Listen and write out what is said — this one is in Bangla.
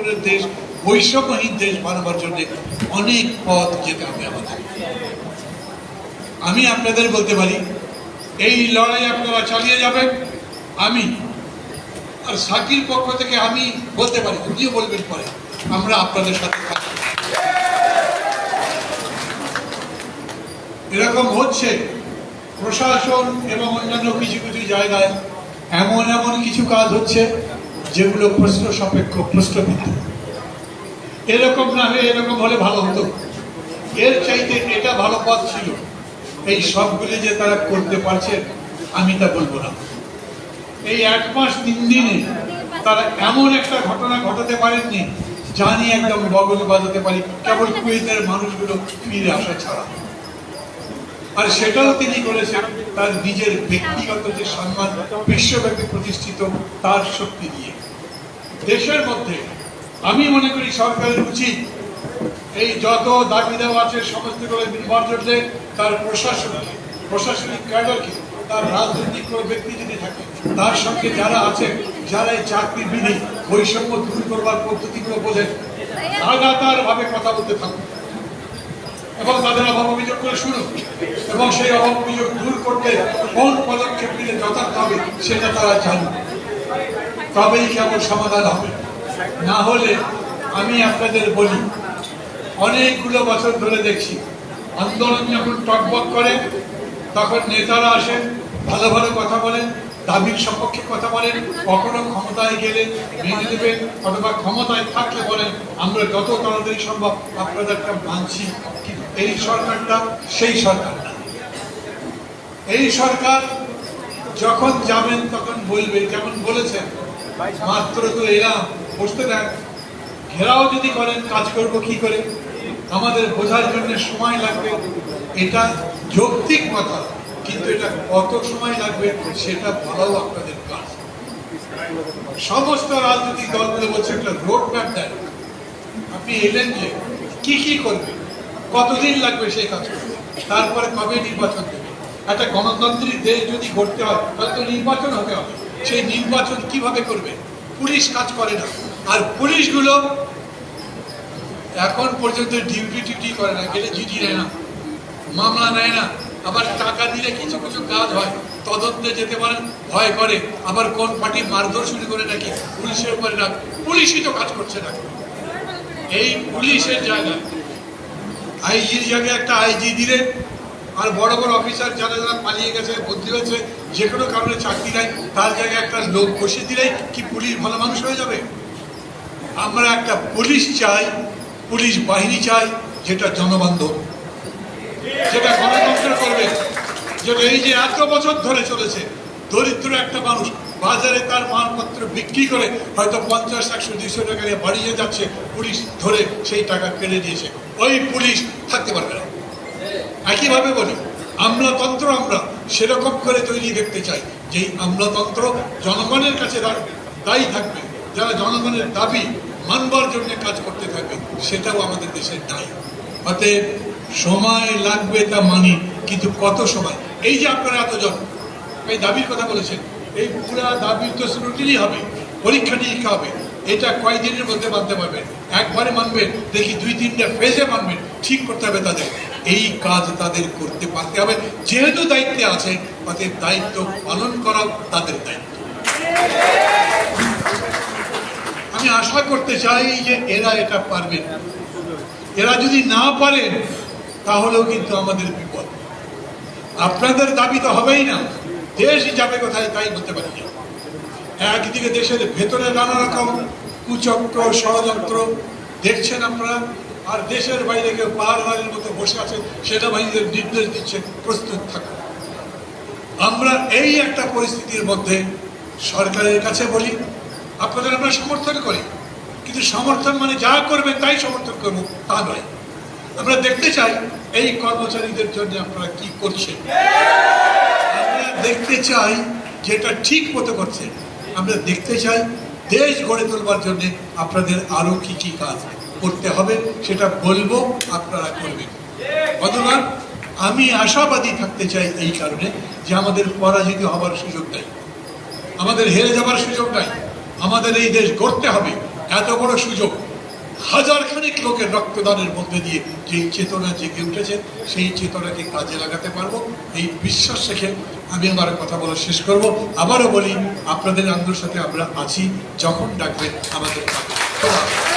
দেশ, বৈষম্যহীন দেশ বানাবার জন্য অনেক পথ যেতে হবে আমাদের। আমি আপনাদের বলতে পারি, এই লড়াই আপনারা চালিয়ে যাবেন, আমি আর সাকির পক্ষ থেকে আমি বলতে পারি, উনিও বলবেন পরে, আমরা আপনাদের সাথে এরকম হচ্ছে প্রশাসন এবং অন্যান্য কিছু কিছু জায়গায়, এমন এমন কিছু কাজ হচ্ছে। যেগুলো প্রশ্ন সাপেক্ষ প্রশ্নবিদ্ধ এরকম না হয়ে এরকম হলে ভালো হতো। এর চাইতে এটা ভালো পথ ছিল। এই সবগুলি যে তারা করতে পারছে, আমি তা বলব না। এই এক মাস, তিন দিনে তারা এমন একটা ঘটনা ঘটাতে পারেননি জানি একদম বগল বাজাতে পারি। কেবল কুয়েতের মানুষগুলো ফিরে আসা ছাড়া। আর সেটাও তিনি করেছেন, তার নিজের ব্যক্তিগত যে সম্মান, বিশ্বব্যাপী প্রতিষ্ঠিত, তার শক্তি দিয়ে। দেশের মধ্যে আমি মনে করি সরকারের উচিত এই যত দাবি দেওয়া আছে, সমস্ত করে নির্বাচন তার প্রশাসন প্রশাসনিক ক্যাডারকে তার রাজনৈতিক কোনো ব্যক্তি যদি থাকে, তার সঙ্গে যারা আছে, যারা এই চাকরি বিধি বৈষম্য দূর করবার পদ্ধতিগুলো বোঝেন লাগাতার ভাবে কথা বলতে থাকুন। এবং তাদের অভাব অভিযোগ করে শুনুন। এবং সেই অভাব অভিযোগ দূর করতে কোন পদক্ষেপ নিলে যথার্থ হবে, সেটা তারা জানুন তবেই কেবল সমাধান হবে। না হলে আমি আপনাদের বলি, অনেকগুলো বছর ধরে দেখছি, আন্দোলন যখন টকবক করে, তখন নেতারা আসেন ভালো ভালো কথা বলেন, দাবির সপক্ষে কথা বলেন, কখনো ক্ষমতায় গেলে মেনে দেবেন অথবা ক্ষমতায় থাকলে বলেন, আমরা যত তাড়াতাড়ি সম্ভব আপনাদেরটা মানছি। এই সরকারটা সেই সরকার এই সরকার যখন যাবেন তখন বলবে, যেমন বলেছেন মাত্র তো এলাম, বসতে দেন। ঘেরাও যদি করেন, কাজ করব কি করে? আমাদের বোঝার জন্য সময় লাগবে। এটা যৌক্তিক কথা কিন্তু এটা কত সময় লাগবে সেটা বলাও আপনাদের কাজ। সমস্ত রাজনৈতিক দলগুলো বলছে, একটা রোড ম্যাপ দেন। আপনি এলেন যে কি কি করবে, কতদিন লাগবে সেই কাজ করতে? তারপরে কবে নির্বাচন দেবে? একটা গণতান্ত্রিক দেশ যদি গড়তে হয়, তাহলে তো নির্বাচন হতে হবে। সেই নির্বাচন কীভাবে করবে? পুলিশ কাজ করে না। আর পুলিশগুলো এখন পর্যন্ত ডিউটি টিউটি করে না, গেলে জিডি নেয় না, মামলা নেয় না। আবার টাকা দিলে কিছু কিছু কাজ হয়, তদন্তে যেতে পারেন ভয় করে। আবার কোন পার্টি মারধর শুরু করে নাকি পুলিশের উপরে না পুলিশই তো কাজ করছে না। এই পুলিশের জায়গায়। আইজির জায়গায় একটা আইজি দিলেন আর বড় বড় অফিসার যারা যারা পালিয়ে গেছে বদলি হয়েছে, যে কোনো কারণে চাকরি নেয় তার জায়গায় একটা লোক বসিয়ে দিলেই কি পুলিশ ভালো মানুষ হয়ে যাবে? আমরা একটা পুলিশ চাই, পুলিশ বাহিনী চাই, যেটা জনবান্ধব, যেটা গণতন্ত্র করবে, যেটা এই যে এত বছর ধরে চলেছে, দরিদ্র একটা মানুষ বাজারে তার মালপত্র বিক্রি করে হয়তো পঞ্চাশ, একশো, দুইশো টাকা নিয়ে বাড়িয়ে যাচ্ছে, পুলিশ ধরে সেই টাকা কেড়ে দিয়েছে ওই পুলিশ থাকতে পারবে না। একইভাবে বলি, আমলাতন্ত্র আমরা সেরকম করে তৈরি দেখতে চাই, যেই আমলাতন্ত্র জনগণের কাছে দায়ী থাকবে, যারা জনগণের দাবি মানবার জন্য কাজ করতে থাকবে, সেটাও আমাদের দেশের দায়ী। অতএব সময় লাগবে তা মানি, কিন্তু কত সময়? এই যে আপনারা এতজন, এই দাবির কথা বলেছেন, এই পুরা দাবির তো স্ক্রুটিনি হবে পরীক্ষা নিরীক্ষা হবে। এটা কয়দিনের মধ্যে মানতে পারবেন? একবারে মানবেন, দেখি দুই তিনটা ফেজে মানবেন, ঠিক করতে হবে তাদের। এই কাজ তাদের করতে পারতে হবে, যেহেতু দায়িত্বে আছে, তাদের দায়িত্ব পালন করাও তাদের দায়িত্ব। আমি আশা করতে চাই যে এরা এটা পারবেন এরা যদি না পারেন, তাহলেও কিন্তু আমাদের বিপদ। আপনাদের দাবি তো হবেই না। দেশ যাবে কোথায়, তাই বলতে পারি একদিকে দেশের ভেতরে নানা রকম কুচক্র, ষড়যন্ত্র দেখছেন আপনারা, আর দেশের বাইরে কেউ পাহাড়ের মতো বসে আছে, সেনাবাহিনীদের নির্দেশ দিচ্ছে, প্রস্তুত থাকুন। আমরা এই একটা পরিস্থিতির মধ্যে সরকারের কাছে বলি, আপনাদের আমরা সমর্থন করি, কিন্তু সমর্থন মানে যা করবেন তাই সমর্থন করব, তা নয়। আমরা দেখতে চাই এই কর্মচারীদের জন্য আপনারা কি করছেন। আমরা দেখতে চাই যেটা ঠিক মতো করছে আমরা দেখতে চাই, দেশ গড়ে তোলবার জন্য আপনাদের আরও কি কি কাজ করতে হবে সেটা বলব, আপনারা করবেন। অথবা আমি আশাবাদী থাকতে চাই এই কারণে যে আমাদের পরাজিত হবার সুযোগ নাই। আমাদের হেরে যাবার সুযোগ নাই। আমাদের এই দেশ গড়তে হবে, এত বড় সুযোগ। হাজার খানিক লোকের রক্তদানের মধ্যে দিয়ে যে চেতনা জেগে উঠেছে, সেই চেতনাকে কাজে লাগাতে পারব। এই বিশ্বাস রেখে আমি আমার কথা বলা শেষ করব। আবারও বলি, আপনাদের আন্দোলনের সাথে আমরা আছি। যখন ডাকবেন আমাদের।